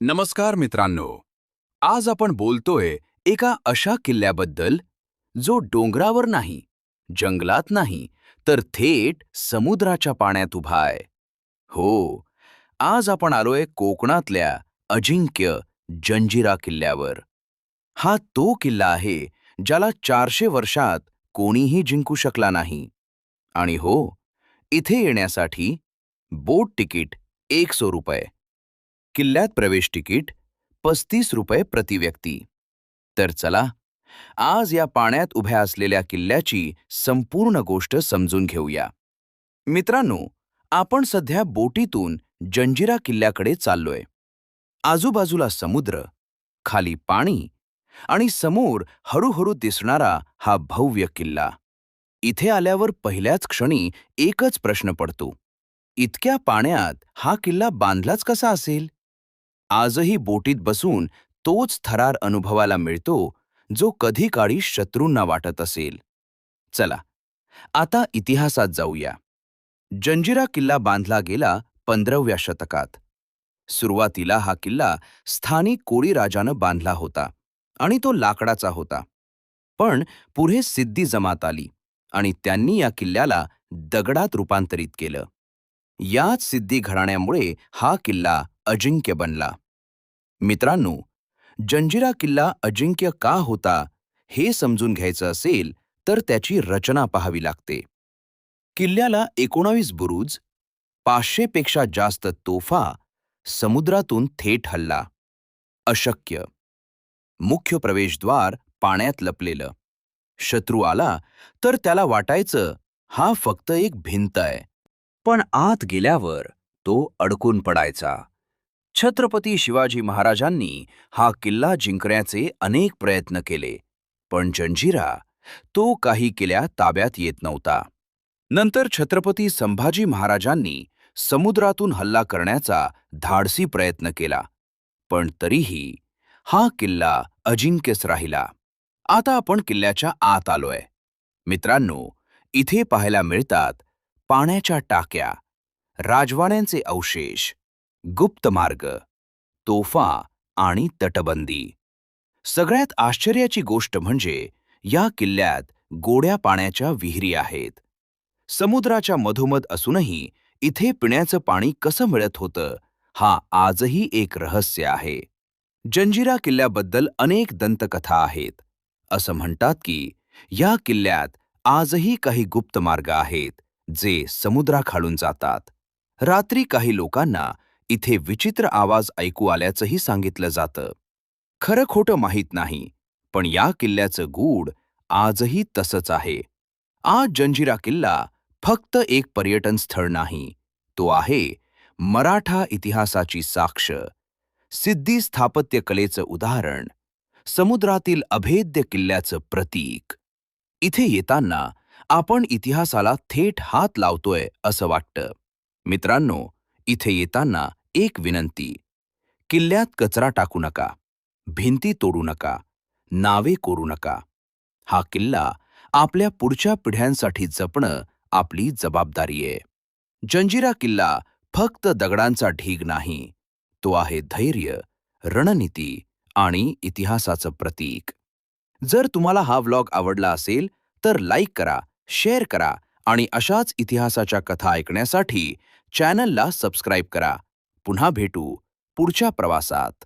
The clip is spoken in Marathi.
नमस्कार मित्रांनो. आज आपण बोलतोय एका अशा किल्ल्याबद्दल जो डोंगरावर नाही जंगलात नाही तर थेट समुद्राच्या पाण्यात उभा आहे. हो आज आपण आलोय कोकणातल्या अजिंक्य जंजिरा किल्ल्यावर. हा तो किल्ला आहे ज्याला चारशे वर्षात कोणीही जिंकू शकला नाही. आणि हो इथे येण्यासाठी बोट तिकीट एक सो रुपये. किल्ल्यात प्रवेश तिकीट पस्तीस रुपये प्रति व्यक्ती. तर चला आज या पाण्यात उभ्या असलेल्या किल्ल्याची संपूर्ण गोष्ट समजून घेऊया. मित्रांनो आपण सध्या बोटीतून जंजिरा किल्ल्याकडे चाललोय. आजूबाजूला समुद्र खाली पाणी आणि समोर हळूहळू दिसणारा हा भव्य किल्ला. इथे आल्यावर पहिल्याच क्षणी एकच प्रश्न पडतो. इतक्या पाण्यात हा किल्ला बांधलाच कसा असेल? आजही बोटीत बसून तोच थरार अनुभवाला मिळतो जो कधी काळी शत्रूंना वाटत असेल. चला आता इतिहासात जाऊया. जंजिरा किल्ला बांधला गेला पंधराव्या शतकात. सुरुवातीला हा किल्ला स्थानिक कोळी राजानं बांधला होता आणि तो लाकडाचा होता. पण पुढे सिद्धी जमात आली आणि त्यांनी या किल्ल्याला दगडात रूपांतरित केलं. याच सिद्धी घराण्यामुळे हा किल्ला अजिंक्य बनला. मित्रांनो जंजिरा किल्ला अजिंक्य का होता हे समजून घ्यायचं असेल तर त्याची रचना पाहावी लागते. किल्ल्याला एकोणावीस बुरुज पाचशेपेक्षा जास्त तोफा समुद्रातून थेट हल्ला. अशक्य. मुख्य प्रवेशद्वार पाण्यात लपलेलं. शत्रू आला तर त्याला वाटायचं हा फक्त एक भिंत आहे. पण आत गेल्यावर तो अडकून पडायचा. छत्रपती शिवाजी महाराजांनी हा किल्ला जिंकण्याचे अनेक प्रयत्न केले पण जंजिरा तो काही किल्ल्या ताब्यात येत नव्हता. नंतर छत्रपती संभाजी महाराजांनी समुद्रातून हल्ला करण्याचा धाडसी प्रयत्न केला पण तरीही हा किल्ला अजिंक्यच राहिला. आता आपण किल्ल्याच्या आत आलोय. मित्रांनो इथे पाहायला मिळतात पाण्याच्या टाक्या राजवाड्यांचे अवशेष गुप्त मार्ग तोफा आणि तटबंदी. सगळ्यात आश्चर्याची गोष्ट म्हणजे या किल्ल्यात गोड्या पाण्याच्या विहिरी आहेत. समुद्राच्या मधोमध असूनही इथे पिण्याचं पाणी कसं मिळत होतं हा आजही एक रहस्य आहे. जंजिरा किल्ल्याबद्दल अनेक दंतकथा आहेत. असं म्हणतात की या किल्ल्यात आजही काही गुप्त मार्ग आहेत जे समुद्राखालून जातात. रात्री काही लोकांना इथे विचित्र आवाज ऐकू आल्याचंही सांगितलं जातं. खरं खोटं माहीत नाही पण या किल्ल्याचं गूढ आजही तसंच आहे. आज जंजिरा किल्ला फक्त एक पर्यटन स्थळ नाही तो आहे मराठा इतिहासाची साक्ष. सिद्धी स्थापत्यकलेचं उदाहरण समुद्रातील अभेद्य किल्ल्याचं प्रतीक. इथे येताना आपण इतिहासाला थेट हात लावतोय असं वाटतं. मित्रांनो इथे येताना एक विनंती किल्ल्यात कचरा टाकू नका भिंती तोडू नका नावे कोरू नका. हा किल्ला आपल्या पुढच्या पिढ्यांसाठी जपणं आपली जबाबदारी आहे. जंजिरा किल्ला फक्त दगडांचा ढीग नाही तो आहे धैर्य रणनीती आणि इतिहासाचं प्रतीक. जर तुम्हाला हा व्लॉग आवडला असेल तर लाईक करा शेअर करा आणि अशाच इतिहासाच्या कथा ऐकण्यासाठी चॅनलला सबस्क्राईब करा. पुन्हा भेटू पुढच्या प्रवासात.